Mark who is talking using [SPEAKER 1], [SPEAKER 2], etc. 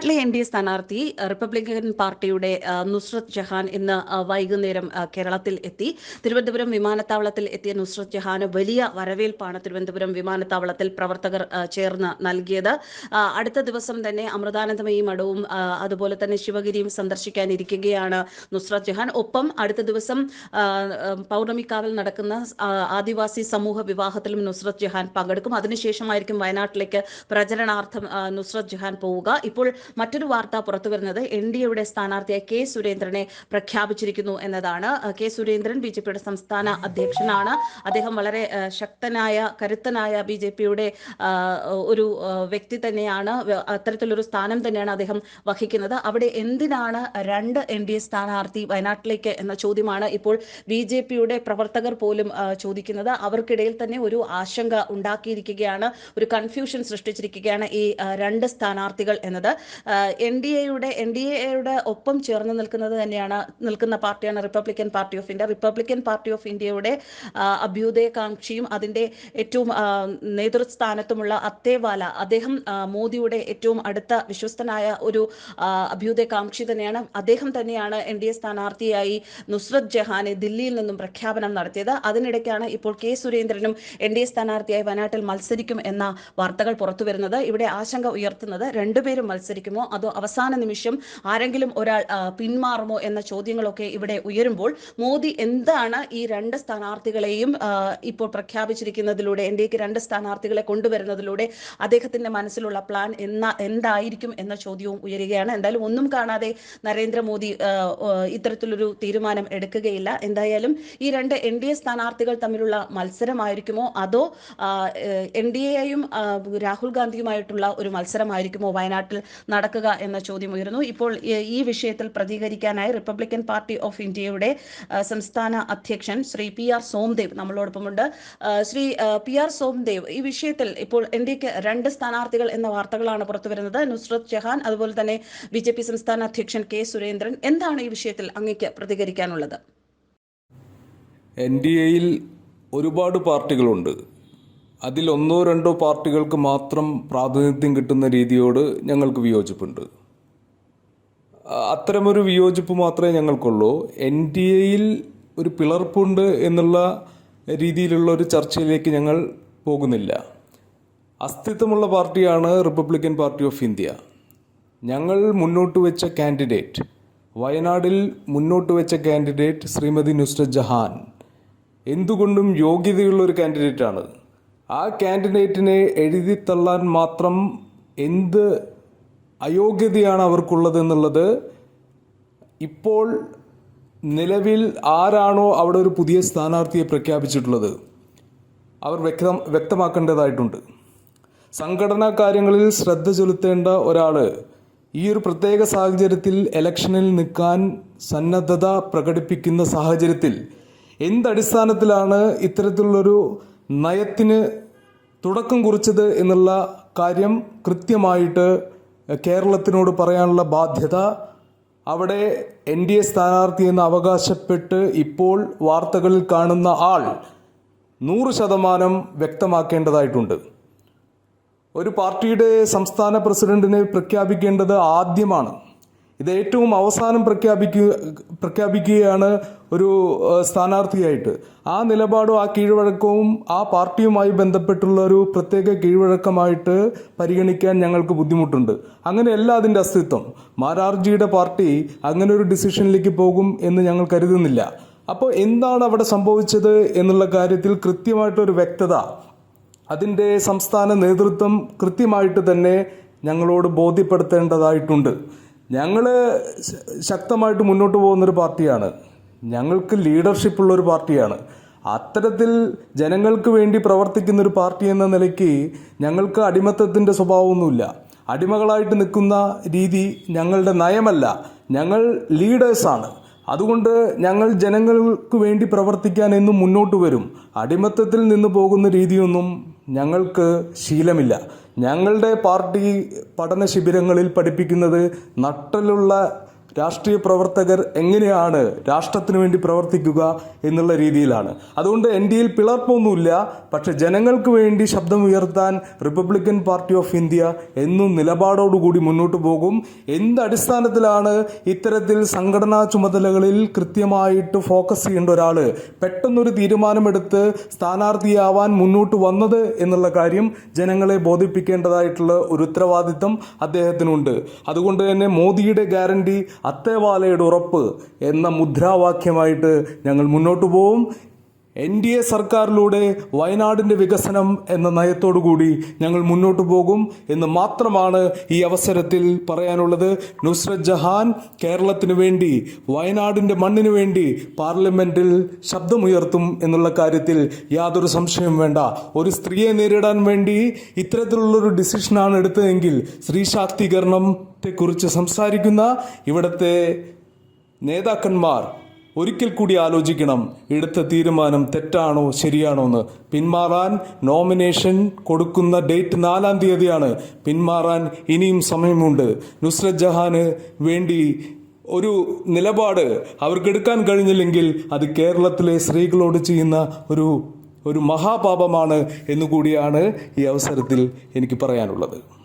[SPEAKER 1] വയനാട്ടിലെ N D A സ്ഥാനാർത്ഥി Republican പാർട്ടിയുടെ നുസ്രത് ജഹാൻ ഇന്ന് വൈകുന്നേരം കേരളത്തിൽ എത്തി. തിരുവനന്തപുരം വിമാനത്താവളത്തിൽ എത്തിയ നുസ്രത് ജഹാന് വലിയ വരവേൽപ്പാണ് തിരുവനന്തപുരം വിമാനത്താവളത്തിൽ പ്രവർത്തകർ ചേർന്ന് നൽകിയത്. അടുത്ത ദിവസം തന്നെ അമൃതാനന്ദമയി മഠവും അതുപോലെ തന്നെ ശിവഗിരിയും സന്ദർശിക്കാനിരിക്കുകയാണ് നുസ്രത് ജഹാൻ. ഒപ്പം അടുത്ത ദിവസം പൗർണമിക്കാവിൽ നടക്കുന്ന ആദിവാസി സമൂഹ വിവാഹത്തിലും നുസ്രത് ജഹാൻ പങ്കെടുക്കും. അതിനുശേഷമായിരിക്കും വയനാട്ടിലേക്ക് പ്രചരണാർത്ഥം നുസ്രത് ജഹാൻ പോവുക. ഇപ്പോൾ മറ്റൊരു വാർത്ത പുറത്തു വരുന്നത് എൻ ഡി എയുടെ സ്ഥാനാർത്ഥിയായി കെ സുരേന്ദ്രനെ പ്രഖ്യാപിച്ചിരിക്കുന്നു എന്നതാണ്. കെ സുരേന്ദ്രൻ ബി ജെ പിയുടെ സംസ്ഥാന അധ്യക്ഷനാണ്. അദ്ദേഹം വളരെ ശക്തനായ കരുത്തനായ ബി ജെ പിയുടെ ഒരു വ്യക്തി തന്നെയാണ്. അത്തരത്തിലൊരു സ്ഥാനം തന്നെയാണ് അദ്ദേഹം വഹിക്കുന്നത്. അവിടെ എന്തിനാണ് രണ്ട് എൻ ഡി എ സ്ഥാനാർത്ഥി വയനാട്ടിലേക്ക് എന്ന ചോദ്യമാണ് ഇപ്പോൾ ബി ജെ പിയുടെ പ്രവർത്തകർ പോലും ചോദിക്കുന്നത്. അവർക്കിടയിൽ തന്നെ ഒരു ആശങ്ക ഉണ്ടാക്കിയിരിക്കുകയാണ്. ഒരു കൺഫ്യൂഷൻ സൃഷ്ടിച്ചിരിക്കുകയാണ് ഈ രണ്ട് സ്ഥാനാർത്ഥികൾ എന്നത്. എൻ ഡി എയുടെ എൻ ഡി എയുടെ ഒപ്പം ചേർന്ന് നിൽക്കുന്നത് തന്നെയാണ് നിൽക്കുന്ന പാർട്ടിയാണ് republican party of India republican party of ഇന്ത്യയുടെ അഭ്യുദയകാംക്ഷിയും അതിന്റെ ഏറ്റവും നേതൃസ്ഥാനത്തുമുള്ള അത്തേവാല അദ്ദേഹം മോദിയുടെ ഏറ്റവും അടുത്ത വിശ്വസ്തനായ ഒരു അഭ്യുദയകാംക്ഷി തന്നെയാണ്. അദ്ദേഹം തന്നെയാണ് എൻ ഡി എ സ്ഥാനാർത്ഥിയായി നുസ്രത് ജഹാനെ ദില്ലിയിൽ നിന്നും പ്രഖ്യാപനം നടത്തിയത്. അതിനിടയ്ക്കാണ് ഇപ്പോൾ കെ സുരേന്ദ്രനും എൻ ഡി എ സ്ഥാനാർത്ഥിയായി വയനാട്ടിൽ മത്സരിക്കും എന്ന വാർത്തകൾ പുറത്തു വരുന്നത് ഇവിടെ ആശങ്ക ഉയർത്തുന്നത് രണ്ടുപേരും മത്സരിക്കുമോ അതോ അവസാന നിമിഷം ആരെങ്കിലും ഒരാൾ പിന്മാറുമോ എന്ന ചോദ്യങ്ങളൊക്കെ ഇവിടെ ഉയരുമ്പോൾ മോദി എന്താണ് ഈ രണ്ട് സ്ഥാനാർത്ഥികളെയും ഇപ്പോൾ പ്രഖ്യാപിച്ചിരിക്കുന്നതിലൂടെ എൻ ഡിക്ക് രണ്ട് സ്ഥാനാർത്ഥികളെ കൊണ്ടുവരുന്നതിലൂടെ അദ്ദേഹത്തിന്റെ മനസ്സിലുള്ള പ്ലാൻ എന്ന എന്തായിരിക്കും എന്ന ചോദ്യവും ഉയരുകയാണ്. എന്തായാലും ഒന്നും കാണാതെ നരേന്ദ്രമോദി ഇത്തരത്തിലൊരു തീരുമാനം എടുക്കുകയില്ല. എന്തായാലും ഈ രണ്ട് എൻ ഡി എ സ്ഥാനാർത്ഥികൾ തമ്മിലുള്ള മത്സരമായിരിക്കുമോ? അതോ എൻ ഡി എയും രാഹുൽ ഗാന്ധിയുമായിട്ടുള്ള ഒരു മത്സരമായിരിക്കുമോ? വയനാട്ടിൽ നടക്കുക എന്ന ചോദ്യം ഉയരുന്നു. ഇപ്പോൾ ഈ- വിഷയത്തിൽ പ്രതികരിക്കാനായി റിപ്പബ്ലിക്കൻ പാർട്ടി ഓഫ് ഇന്ത്യയുടെ സംസ്ഥാന അധ്യക്ഷൻ ശ്രീ പി ആർ സോംദേവ് നമ്മളോടൊപ്പമുണ്ട്. ശ്രീ പി ആർ സോംദേവ് ഈ വിഷയത്തിൽ ഇപ്പോൾ എൻ രണ്ട് സ്ഥാനാർത്ഥികൾ എന്ന വാർത്തകളാണ് പുറത്തു വരുന്നത് നുസ്രത് ജഹാൻ അതുപോലെ തന്നെ ബി ജെ പി സംസ്ഥാന അധ്യക്ഷൻ കെ സുരേന്ദ്രൻ. എന്താണ് ഈ വിഷയത്തിൽ അങ്ങേക്ക് പ്രതികരിക്കാനുള്ളത്?
[SPEAKER 2] എൻ ഡി എയിൽ ഒരുപാട് പാർട്ടികളുണ്ട്. അതിൽ ഒന്നോ രണ്ടോ പാർട്ടികൾക്ക് മാത്രം പ്രാതിനിധ്യം കിട്ടുന്ന രീതിയോട് ഞങ്ങൾക്ക് വിയോജിപ്പുണ്ട്. അത്തരമൊരു വിയോജിപ്പ് മാത്രമേ ഞങ്ങൾക്കുള്ളൂ. എൻ ഡി എയിൽ ഒരു പിളർപ്പുണ്ട് എന്നുള്ള രീതിയിലുള്ള ഒരു ചർച്ചയിലേക്ക് ഞങ്ങൾ പോകുന്നില്ല. അസ്തിത്വമുള്ള പാർട്ടിയാണ് റിപ്പബ്ലിക്കൻ പാർട്ടി ഓഫ് ഇന്ത്യ ഞങ്ങൾ മുന്നോട്ട് വെച്ച കാൻഡിഡേറ്റ് വയനാടിൽ മുന്നോട്ട് വെച്ച കാൻഡിഡേറ്റ് ശ്രീമതി നുസ്രത് ജഹാൻ. എന്തുകൊണ്ടും യോഗ്യതയുള്ള ഒരു കാൻഡിഡേറ്റാണ്. ആ കാൻഡിഡേറ്റിനെ എഴുതിത്തള്ളാൻ മാത്രം എന്ത് അയോഗ്യതയാണ് അവർക്കുള്ളതെന്നുള്ളത് ഇപ്പോൾ നിലവിൽ ആരാണോ അവിടെ ഒരു പുതിയ സ്ഥാനാർത്ഥിയെ പ്രഖ്യാപിച്ചിട്ടുള്ളത്? അവർ വ്യക്തം വ്യക്തമാക്കേണ്ടതായിട്ടുണ്ട്. സംഘടനാ കാര്യങ്ങളിൽ ശ്രദ്ധ ചെലുത്തേണ്ട ഒരാൾ ഈ ഒരു പ്രത്യേക സാഹചര്യത്തിൽ ഇലക്ഷനിൽ നിൽക്കാൻ സന്നദ്ധത പ്രകടിപ്പിക്കുന്ന സാഹചര്യത്തിൽ എന്തടിസ്ഥാനത്തിലാണ് ഇത്തരത്തിലുള്ളൊരു നയത്തിന് തുടക്കം കുറിച്ചത് എന്നുള്ള കാര്യം കൃത്യമായിട്ട് കേരളത്തിനോട് പറയാനുള്ള ബാധ്യത. അവിടെ എൻ ഡി എ സ്ഥാനാർത്ഥി എന്ന് അവകാശപ്പെട്ട് ഇപ്പോൾ വാർത്തകളിൽ കാണുന്ന ആൾ നൂറ് ശതമാനം വ്യക്തമാക്കേണ്ടതായിട്ടുണ്ട്. ഒരു പാർട്ടിയുടെ സംസ്ഥാന പ്രസിഡന്റിനെ പ്രഖ്യാപിക്കേണ്ടത് ആദ്യമാണ്. ഇത് ഏറ്റവും അവസാനം പ്രഖ്യാപിക്കുക പ്രഖ്യാപിക്കുകയാണ് ഒരു സ്ഥാനാർത്ഥിയായിട്ട്. ആ നിലപാടും ആ കീഴ്വഴക്കവും ആ പാർട്ടിയുമായി ബന്ധപ്പെട്ടുള്ള ഒരു പ്രത്യേക കീഴ്വഴക്കമായിട്ട് പരിഗണിക്കാൻ ഞങ്ങൾക്ക് ബുദ്ധിമുട്ടുണ്ട്. അങ്ങനെയല്ല അതിന്റെ അസ്തിത്വം. മാരാർജിയുടെ പാർട്ടി അങ്ങനെ ഒരു ഡിസിഷനിലേക്ക് പോകും എന്ന് ഞങ്ങൾ കരുതുന്നില്ല. അപ്പോൾ എന്താണ് അവിടെ സംഭവിച്ചത് എന്നുള്ള കാര്യത്തിൽ കൃത്യമായിട്ടൊരു വ്യക്തത. അതിന്റെ സംസ്ഥാന നേതൃത്വം കൃത്യമായിട്ട് തന്നെ ഞങ്ങളോട് ബോധ്യപ്പെടുത്തേണ്ടതായിട്ടുണ്ട്. ഞങ്ങൾ ശക്തമായിട്ട് മുന്നോട്ട് പോകുന്നൊരു പാർട്ടിയാണ്. ഞങ്ങൾക്ക് ലീഡർഷിപ്പുള്ള ഒരു പാർട്ടിയാണ്. അത്തരത്തിൽ ജനങ്ങൾക്ക് വേണ്ടി പ്രവർത്തിക്കുന്ന ഒരു പാർട്ടി എന്ന നിലയ്ക്ക് ഞങ്ങൾക്ക് അടിമത്തത്തിന്റെ സ്വഭാവമൊന്നുമില്ല. അടിമകളായിട്ട് നിൽക്കുന്ന രീതി ഞങ്ങളുടെ നയമല്ല. ഞങ്ങൾ ലീഡേഴ്സാണ് അതുകൊണ്ട് ഞങ്ങൾ ജനങ്ങൾക്ക് വേണ്ടി പ്രവർത്തിക്കാൻ എന്നും മുന്നോട്ട് വരും. അടിമത്തത്തിൽ നിന്ന് പോകുന്ന രീതിയൊന്നും ഞങ്ങൾക്ക് ശീലമില്ല. ഞങ്ങളുടെ പാർട്ടി പഠന ശിബിരങ്ങളിൽ പഠിപ്പിക്കുന്നത് നട്ടലുള്ള രാഷ്ട്രീയ പ്രവർത്തകർ എങ്ങനെയാണ് രാഷ്ട്രത്തിന് വേണ്ടി പ്രവർത്തിക്കുക എന്നുള്ള രീതിയിലാണ്. അതുകൊണ്ട് എൻ ഡി എയിൽ പിളർപ്പൊന്നുമില്ല പക്ഷെ ജനങ്ങൾക്ക് വേണ്ടി ശബ്ദം ഉയർത്താൻ റിപ്പബ്ലിക്കൻ പാർട്ടി ഓഫ് ഇന്ത്യ എന്നും നിലപാടോടുകൂടി മുന്നോട്ട് പോകും. എന്ത് അടിസ്ഥാനത്തിലാണ് ഇത്തരത്തിൽ സംഘടനാ ചുമതലകളിൽ കൃത്യമായിട്ട് ഫോക്കസ് ചെയ്യേണ്ട ഒരാൾ പെട്ടെന്നൊരു തീരുമാനമെടുത്ത് സ്ഥാനാർത്ഥിയാവാൻ മുന്നോട്ട് വന്നത് എന്നുള്ള കാര്യം ജനങ്ങളെ ബോധിപ്പിക്കേണ്ടതായിട്ടുള്ള ഒരു ഉത്തരവാദിത്തം അദ്ദേഹത്തിനുണ്ട്. അതുകൊണ്ട് തന്നെ മോദിയുടെ ഗ്യാരണ്ടി അത്തേവാലയുടെ ഉറപ്പ് എന്ന മുദ്രാവാക്യമായിട്ട് ഞങ്ങൾ മുന്നോട്ട് പോവും. എൻ ഡി എ സർക്കാരിലൂടെ വയനാടിന്റെ വികസനം എന്ന നയത്തോടുകൂടി ഞങ്ങൾ മുന്നോട്ട് പോകും എന്ന് മാത്രമാണ് ഈ അവസരത്തിൽ പറയാനുള്ളത്. നുസ്രത് ജഹാൻ കേരളത്തിന് വേണ്ടി വയനാടിന്റെ മണ്ണിനു വേണ്ടി പാർലമെന്റിൽ ശബ്ദമുയർത്തും എന്നുള്ള കാര്യത്തിൽ യാതൊരു സംശയവും വേണ്ട. ഒരു സ്ത്രീയെ നേരിടാൻ വേണ്ടി ഇത്തരത്തിലുള്ളൊരു ഡിസിഷനാണ് എടുത്തതെങ്കിൽ സ്ത്രീ ശാക്തീകരണത്തെക്കുറിച്ച് സംസാരിക്കുന്ന ഇവിടുത്തെ നേതാക്കന്മാർ ഒരിക്കൽ കൂടി ആലോചിക്കണം എടുത്ത തീരുമാനം തെറ്റാണോ ശരിയാണോ എന്ന്. പിന്മാറാൻ നോമിനേഷൻ കൊടുക്കുന്ന ഡേറ്റ് നാലാം തീയതിയാണ്. പിന്മാറാൻ ഇനിയും സമയമുണ്ട്. നുസ്രത് ജഹാന് വേണ്ടി ഒരു നിലപാട് അവർക്കെടുക്കാൻ കഴിഞ്ഞില്ലെങ്കിൽ അത് കേരളത്തിലെ സ്ത്രീകളോട് ചെയ്യുന്ന ഒരു ഒരു മഹാപാപമാണ് എന്നുകൂടിയാണ് ഈ അവസരത്തിൽ എനിക്ക് പറയാനുള്ളത്.